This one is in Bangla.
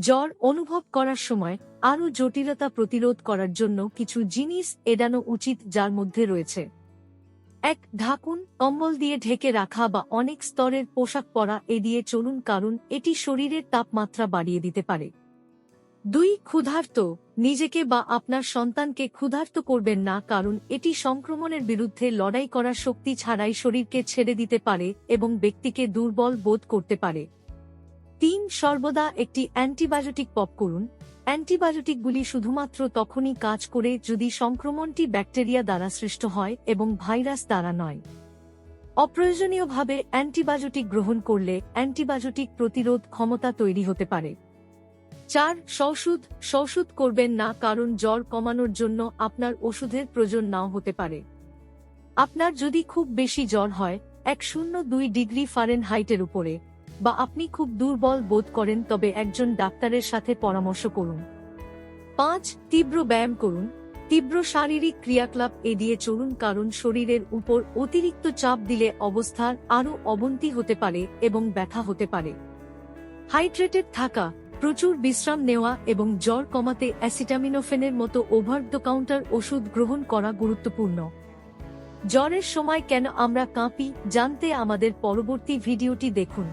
জ্বর অনুভব করার সময় আরও জটিলতা প্রতিরোধ করার জন্য কিছু জিনিস এড়ানো উচিত যার মধ্যে রয়েছে। এক, ঢাকুন, কম্বল দিয়ে ঢেকে রাখা বা অনেক স্তরের পোশাক পরা এড়িয়ে চলুন কারণ এটি শরীরের তাপমাত্রা বাড়িয়ে দিতে পারে। দুই, ক্ষুধার্ত, নিজেকে বা আপনার সন্তানকে ক্ষুধার্ত করবেন না কারণ এটি সংক্রমণের বিরুদ্ধে লড়াই করার শক্তি ছাড়াই শরীরকে ছেড়ে দিতে পারে এবং ব্যক্তিকে দুর্বল বোধ করতে পারে। তিন সর্বদা একটি অ্যান্টিবায়োটিক পপ করুন। অ্যান্টিবায়োটিকগুলি শুধুমাত্র তখনই কাজ করে যদি সংক্রমণটি ব্যাকটেরিয়া দ্বারা সৃষ্ট হয় এবং ভাইরাস দ্বারা নয়। অপ্রয়োজনীয়ভাবে অ্যান্টিবায়োটিক গ্রহণ করলে অ্যান্টিবায়োটিক প্রতিরোধ ক্ষমতা তৈরি হতে পারে। চার সৌষুধ সৌষুধ করবেন না কারণ জ্বর কমানোর জন্য আপনার ওষুধের প্রয়োজন নাও হতে পারে। আপনার যদি খুব বেশি জ্বর হয়, এক শূন্য দুই ডিগ্রি ফারেন হাইটের উপরে। বা আপনি খুব দুর্বল বোধ করেন, তবে একজন ডাক্তারের সাথে পরামর্শ করুন। পাঁচ, তীব্র ব্যায়াম করুন। তীব্র শারীরিক ক্রিয়াকলাপ এড়িয়ে চলুন, কারণ শরীরের উপর অতিরিক্ত চাপ দিলে অবস্থার আরও অবনতি হতে পারে এবং ব্যথা হতে পারে। হাইড্রেটেড থাকা, প্রচুর বিশ্রাম নেওয়া এবং জ্বর কমাতে অ্যাসিটামিনোফেনের মতো ওভার দ্য কাউন্টার ওষুধ গ্রহণ করা গুরুত্বপূর্ণ। জ্বরের সময় কেন আমরা কাঁপি, জানতে আমাদের পরবর্তী ভিডিওটি দেখুন।